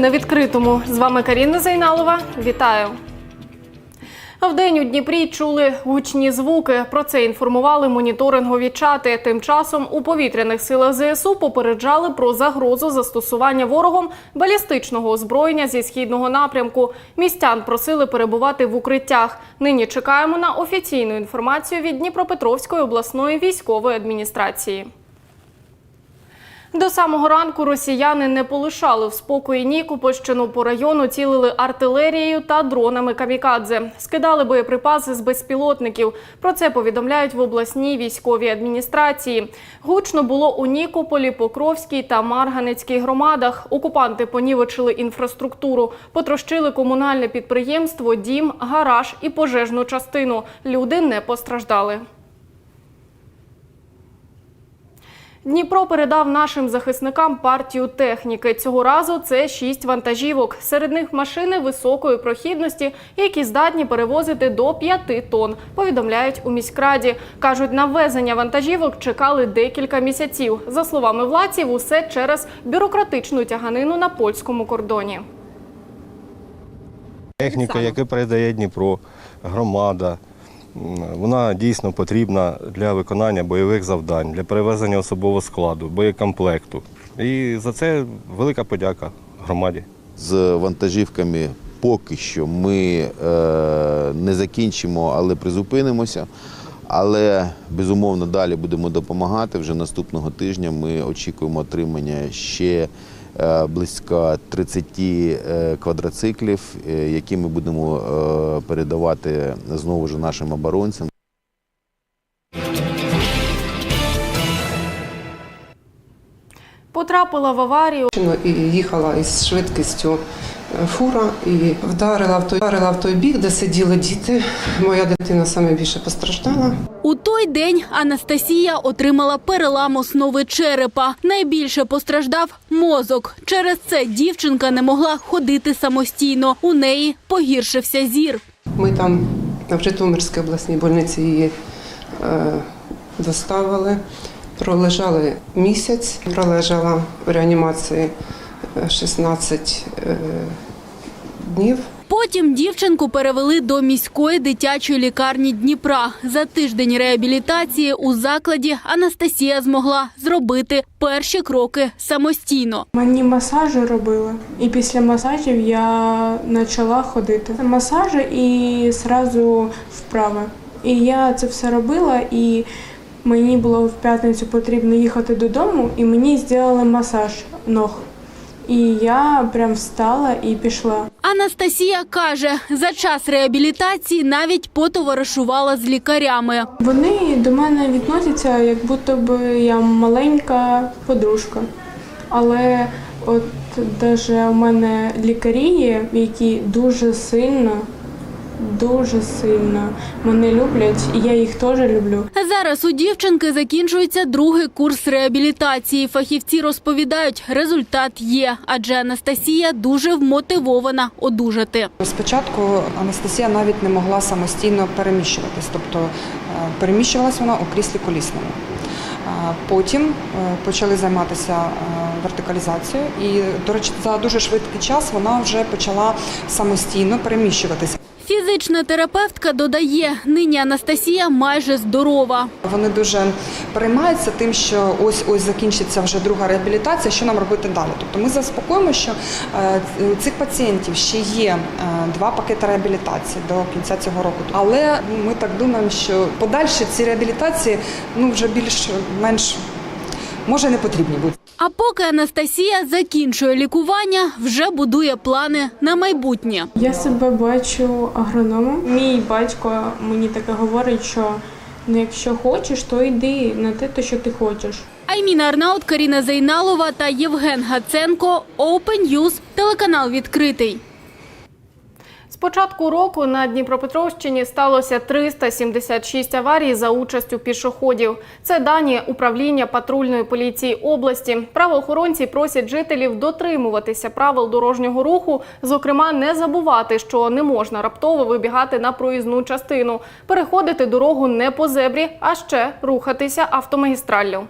на відкритому. З вами Каріна Зайналова. Вітаю. Вдень у Дніпрі чули гучні звуки. Про це інформували моніторингові чати. Тим часом у повітряних силах ЗСУ попереджали про загрозу застосування ворогом балістичного озброєння зі східного напрямку. Містян просили перебувати в укриттях. Нині чекаємо на офіційну інформацію від Дніпропетровської обласної військової адміністрації. До самого ранку росіяни не полишали в спокої Нікопольщину. По району цілили артилерією та дронами камікадзе. Скидали боєприпаси з безпілотників. Про це повідомляють в обласній військовій адміністрації. Гучно було у Нікополі, Покровській та Марганецькій громадах. Окупанти понівечили інфраструктуру, потрощили комунальне підприємство, дім, гараж і пожежну частину. Люди не постраждали. Дніпро передав нашим захисникам партію техніки. Цього разу це шість вантажівок. Серед них машини високої прохідності, які здатні перевозити до 5 тонн. Повідомляють у міськраді. кажуть, на ввезення вантажівок чекали декілька місяців. За словами владців, усе через бюрократичну тяганину на польському кордоні. Техніка, яку передає Дніпро, громада, вона дійсно потрібна для виконання бойових завдань, для перевезення особового складу, боєкомплекту. І за це велика подяка громаді. з вантажівками поки що ми е, не закінчимо, але призупинимося. Але безумовно далі будемо допомагати. Вже наступного тижня ми очікуємо отримання ще близько 30 е, квадроциклів, е, які ми будемо е, передавати знову ж нашим оборонцям. Потрапила в аварію. І їхала із швидкістю е, фура і вдарила в той, вдарила в той бік, де сиділи діти. Моя дитина саме більше постраждала. У той день Анастасія отримала перелам основи черепа. Найбільше постраждав мозок. Через це дівчинка не могла ходити самостійно. У неї погіршився зір. Ми там в Житомирській обласній больниці її е, доставили. Пролежали місяць, пролежала в реанімації е, 16 е, днів. Потім дівчинку перевели до міської дитячої лікарні Дніпра. За тиждень реабілітації у закладі Анастасія змогла зробити перші кроки самостійно. Мені масажі робили, і після масажів я почала ходити. Масажі і зразу вправи. І я це все робила, і мені було в п'ятницю потрібно їхати додому, і мені зробили масаж ног. І я прям встала і пішла. Анастасія каже, за час реабілітації навіть потоваришувала з лікарями. Вони до мене відносяться, як будто би я маленька подружка. Але от навіть у мене лікарі є, які дуже сильно, дуже сильно мене люблять, і я їх теж люблю. Зараз у дівчинки закінчується другий курс реабілітації. Фахівці розповідають, результат є, адже Анастасія дуже вмотивована одужати. Спочатку Анастасія навіть не могла самостійно переміщуватись, тобто е, переміщувалась вона у кріслі колісному. Потім е, почали займатися е, вертикалізацією, і, до речі, за дуже швидкий час вона вже почала самостійно переміщуватися. Фізична терапевтка додає, нині Анастасія майже здорова. Вони дуже переймаються тим, що ось ось закінчиться вже друга реабілітація. Що нам робити далі? Тобто ми заспокоїмо, що е, у цих пацієнтів ще є е, два пакети реабілітації до кінця цього року. Але ми так думаємо, що подальші ці реабілітації ну вже більш-менш може не потрібні будуть. А поки Анастасія закінчує лікування, вже будує плани на майбутнє. Я себе бачу агрономом. Мій батько мені таке говорить, що ну, якщо хочеш, то йди на те, то, що ти хочеш. Айміна Арнаут, Каріна Зайналова та Євген Гаценко. Open News, телеканал відкритий. Початку року на Дніпропетровщині сталося 376 аварій за участю пішоходів. Це дані управління патрульної поліції області. Правоохоронці просять жителів дотримуватися правил дорожнього руху, зокрема, не забувати, що не можна раптово вибігати на проїзну частину, переходити дорогу не по зебрі, а ще рухатися автомагістраллю.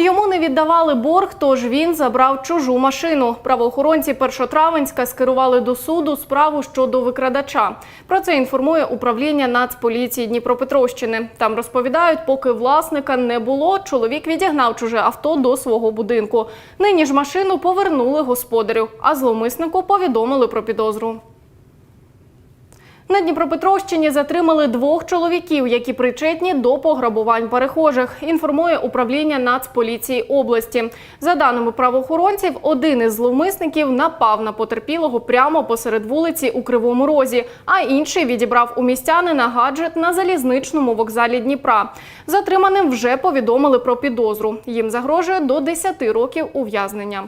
Йому не віддавали борг, тож він забрав чужу машину. Правоохоронці Першотравенська скерували до суду справу щодо викрадача. Про це інформує управління Нацполіції Дніпропетровщини. Там розповідають, поки власника не було, чоловік відігнав чуже авто до свого будинку. Нині ж машину повернули господарю, а зловмиснику повідомили про підозру. На Дніпропетровщині затримали двох чоловіків, які причетні до пограбувань перехожих. Інформує управління Нацполіції області. За даними правоохоронців, один із зловмисників напав на потерпілого прямо посеред вулиці у Кривому Розі, а інший відібрав у містянина гаджет на залізничному вокзалі Дніпра. Затриманим вже повідомили про підозру. Їм загрожує до 10 років ув'язнення.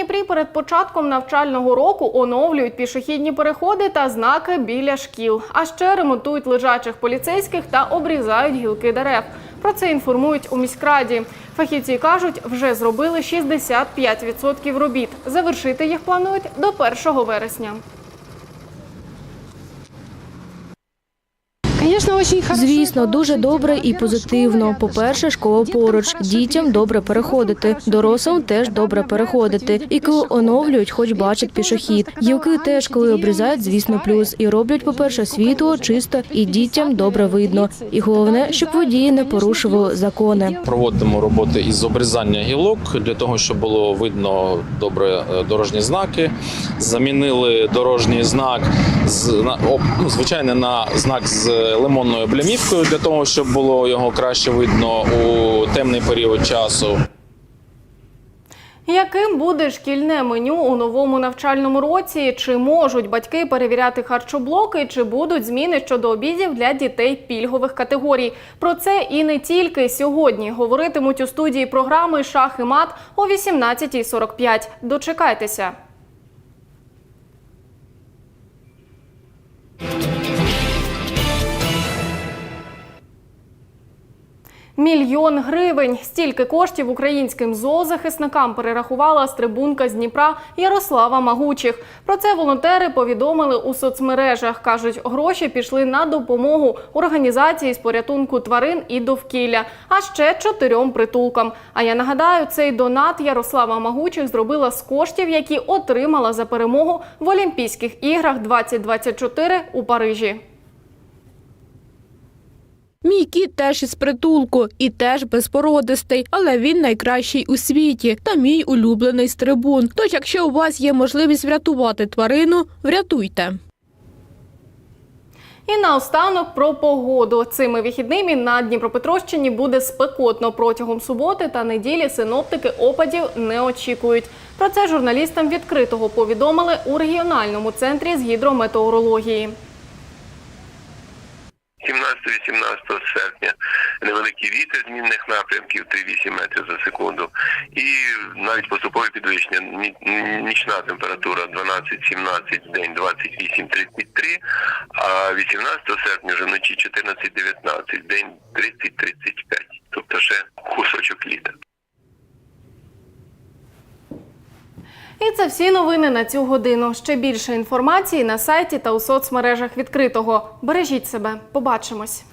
Дніпрі перед початком навчального року оновлюють пішохідні переходи та знаки біля шкіл. А ще ремонтують лежачих поліцейських та обрізають гілки дерев. Про це інформують у міськраді. Фахівці кажуть, вже зробили 65% робіт. Завершити їх планують до 1 вересня. Звісно, дуже добре і позитивно. По-перше, школа поруч. Дітям добре переходити. Дорослим теж добре переходити. І коли оновлюють, хоч бачать пішохід. Гілки теж коли обрізають, звісно, плюс. І роблять, по-перше, світло, чисто, і дітям добре видно. І головне, щоб водії не порушували закони. Проводимо роботи із обрізання гілок для того, щоб було видно добре е, дорожні знаки. Замінили дорожній знак з ну, звичайно на знак з лимонною блямівкою для того, щоб було його краще видно у темний період часу. Яким буде шкільне меню у новому навчальному році? Чи можуть батьки перевіряти харчоблоки, чи будуть зміни щодо обідів для дітей пільгових категорій? Про це і не тільки сьогодні говоритимуть у студії програми Шах і мат о 18.45. Дочекайтеся. Мільйон гривень. Стільки коштів українським зоозахисникам перерахувала стрибунка з Дніпра Ярослава Магучих. Про це волонтери повідомили у соцмережах. кажуть, гроші пішли на допомогу організації з порятунку тварин і довкілля, а ще чотирьом притулкам. А я нагадаю, цей донат Ярослава Магучих зробила з коштів, які отримала за перемогу в Олімпійських іграх 2024 у Парижі. Мій кіт теж із притулку і теж безпородистий, але він найкращий у світі та мій улюблений стрибун. Тож, якщо у вас є можливість врятувати тварину, врятуйте. І наостанок про погоду. Цими вихідними на Дніпропетровщині буде спекотно. Протягом суботи та неділі синоптики опадів не очікують. Про це журналістам відкритого повідомили у регіональному центрі з гідрометеорології. 17-18 серпня невеликий вітер змінних напрямків 3-8 метрів за секунду. І навіть поступове підвищення. Нічна температура 12-17, в день 28-33, а 18 серпня вже вночі 14-19, в день 30-35. Тобто ще кусочок літа. І це всі новини на цю годину. Ще більше інформації на сайті та у соцмережах відкритого. Бережіть себе. Побачимось.